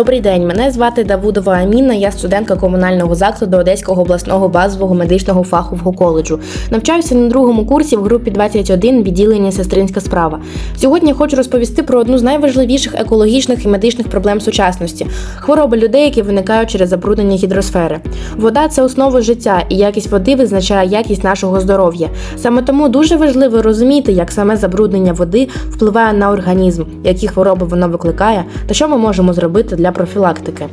Добрий день, мене звати Давудова Аміна. Я студентка комунального закладу Одеського обласного базового медичного фахового коледжу. Навчаюся на другому курсі в групі 21 відділення сестринська справа. Сьогодні хочу розповісти про одну з найважливіших екологічних і медичних проблем сучасності хвороби людей, які виникають через забруднення гідросфери. Вода це основа життя, і якість води визначає якість нашого здоров'я. Саме тому дуже важливо розуміти, як саме забруднення води впливає на організм, які хвороби воно викликає, та що ми можемо зробити для профілактики.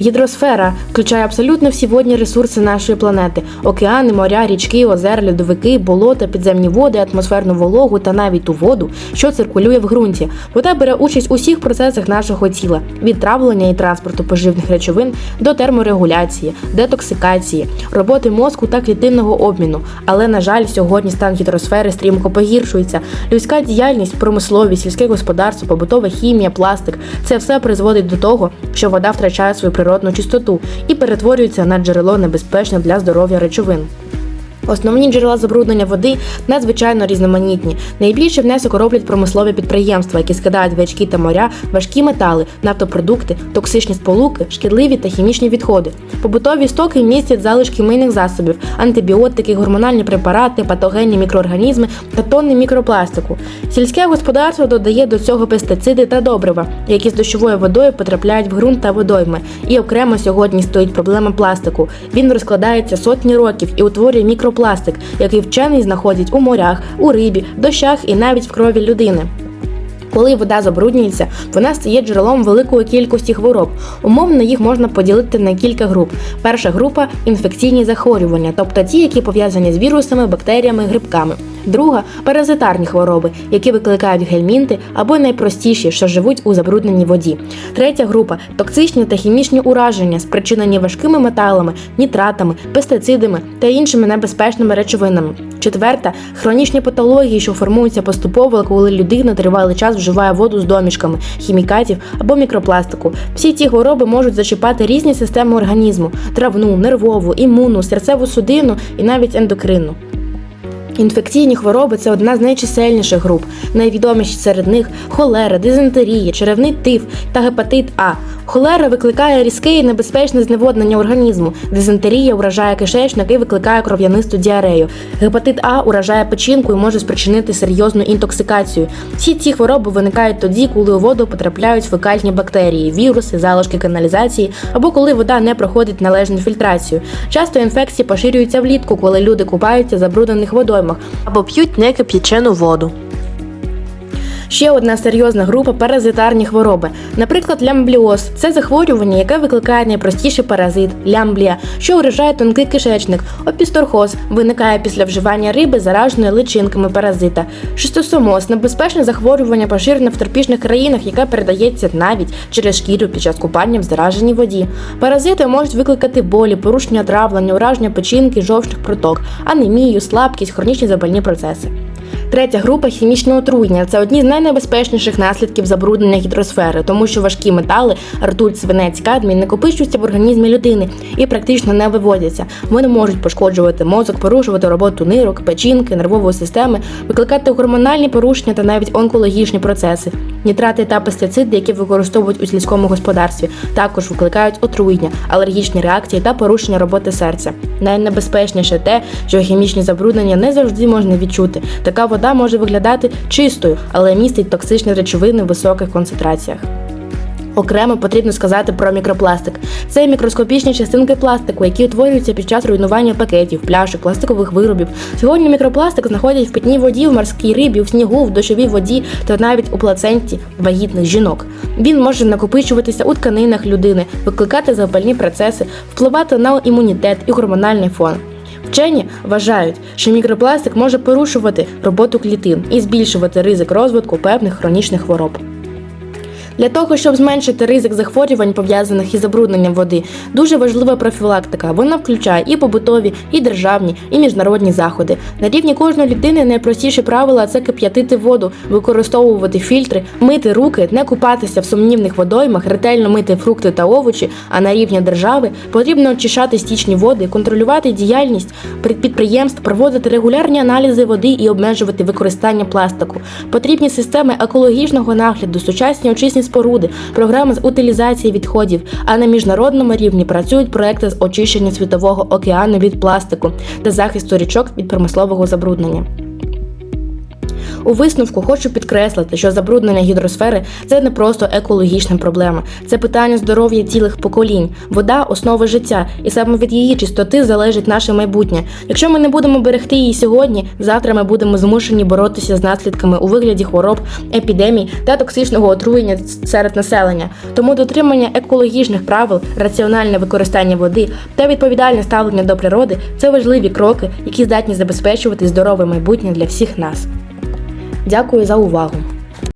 Гідросфера включає абсолютно всі водні ресурси нашої планети: океани, моря, річки, озера, льодовики, болота, підземні води, атмосферну вологу та навіть ту воду, що циркулює в ґрунті. Вода бере участь у всіх процесах нашого тіла: від травлення і транспорту поживних речовин до терморегуляції, детоксикації, роботи мозку та клітинного обміну. Але на жаль, сьогодні стан гідросфери стрімко погіршується. Людська діяльність, промисловість, сільське господарство, побутова хімія, пластик це все призводить до того, що вода втрачає свою природну чистоту і перетворюється на джерело небезпечно для здоров'я речовин. Основні джерела забруднення води надзвичайно різноманітні. Найбільший внесок роблять промислові підприємства, які скидають в річки та моря важкі метали, нафтопродукти, токсичні сполуки, шкідливі та хімічні відходи. Побутові стоки містять залишки мийних засобів, антибіотики, гормональні препарати, патогенні мікроорганізми та тонни мікропластику. Сільське господарство додає до цього пестициди та добрива, які з дощовою водою потрапляють в ґрунт та водойми. І окремо сьогодні стоїть проблема пластику. Він розкладається сотні років і утворює мікропластик, який вчений знаходять у морях, у рибі, дощах і навіть в крові людини. Коли вода забруднюється, вона стає джерелом великої кількості хвороб. Умовно їх можна поділити на кілька груп. Перша група інфекційні захворювання, тобто ті, які пов'язані з вірусами, бактеріями, грибками. Друга паразитарні хвороби, які викликають гельмінти або найпростіші, що живуть у забрудненій воді. Третя група токсичні та хімічні ураження, спричинені важкими металами, нітратами, пестицидами та іншими небезпечними речовинами. Четверта хронічні патології, що формуються поступово, коли людина тривалий час вживає воду з домішками, хімікатів або мікропластику. Всі ці хвороби можуть зачіпати різні системи організму: травну, нервову, імунну, серцеву судинну і навіть ендокринну. Інфекційні хвороби це одна з найчисельніших груп. Найвідоміші серед них холера, дизентерія, черевний тиф та гепатит А. Холера викликає різке і небезпечне зневоднення організму. Дизентерія уражає кишечник і викликає кров'янисту діарею. Гепатит А уражає печінку і може спричинити серйозну інтоксикацію. Всі ці хвороби виникають тоді, коли у воду потрапляють фекальні бактерії, віруси, залишки каналізації або коли вода не проходить належну фільтрацію. Часто інфекції поширюються влітку, коли люди купаються в забруднених водоймах або п'ють некип'ячену воду. Ще одна серйозна група паразитарні хвороби. Наприклад, лямбліоз це захворювання, яке викликає найпростіший паразит лямблія, що уражає тонкий кишечник. Опісторхоз виникає після вживання риби, зараженої личинками паразита. Шистосомоз небезпечне захворювання поширене в тропічних країнах, яке передається навіть через шкіру під час купання в зараженій воді. Паразити можуть викликати болі, порушення травлення, ураження печінки, жовчних проток, анемію, слабкість, хронічні запальні процеси. Третя група хімічне отруєння це одні з найнебезпечніших наслідків забруднення гідросфери, тому що важкі метали, ртуть, свинець, кадмій накопичуються в організмі людини і практично не виводяться. Вони можуть пошкоджувати мозок, порушувати роботу нирок, печінки, нервової системи, викликати гормональні порушення та навіть онкологічні процеси. Нітрати та пестициди, які використовують у сільському господарстві, також викликають отруєння, алергічні реакції та порушення роботи серця. Найнебезпечніше те, що хімічні забруднення не завжди можна відчути. Така вода може виглядати чистою, але містить токсичні речовини в високих концентраціях. Окремо потрібно сказати про мікропластик. Це мікроскопічні частинки пластику, які утворюються під час руйнування пакетів, пляшок, пластикових виробів. Сьогодні мікропластик знаходять в питній воді, в морській рибі, в снігу, в дощовій воді та навіть у плаценті вагітних жінок. Він може накопичуватися у тканинах людини, викликати запальні процеси, впливати на імунітет і гормональний фон. Вчені вважають, що мікропластик може порушувати роботу клітин і збільшувати ризик розвитку певних хронічних хвороб. Для того, щоб зменшити ризик захворювань, пов'язаних із забрудненням води, дуже важлива профілактика. Вона включає і побутові, і державні, і міжнародні заходи. На рівні кожної людини найпростіші правила це кип'ятити воду, використовувати фільтри, мити руки, не купатися в сумнівних водоймах, ретельно мити фрукти та овочі. А на рівні держави потрібно очищати стічні води, контролювати діяльність підприємств, проводити регулярні аналізи води і обмежувати використання пластику. Потрібні системи екологічного нагляду, сучасні очисні споруди, програми з утилізації відходів. А на міжнародному рівні працюють проекти з очищення світового океану від пластику та захисту річок від промислового забруднення. У висновку хочу підкреслити, що забруднення гідросфери це не просто екологічна проблема, це питання здоров'я цілих поколінь. Вода основа життя, і саме від її чистоти залежить наше майбутнє. Якщо ми не будемо берегти її сьогодні, завтра ми будемо змушені боротися з наслідками у вигляді хвороб, епідемій та токсичного отруєння серед населення. Тому дотримання екологічних правил, раціональне використання води та відповідальне ставлення до природи це важливі кроки, які здатні забезпечувати здорове майбутнє для всіх нас. Дякую за увагу!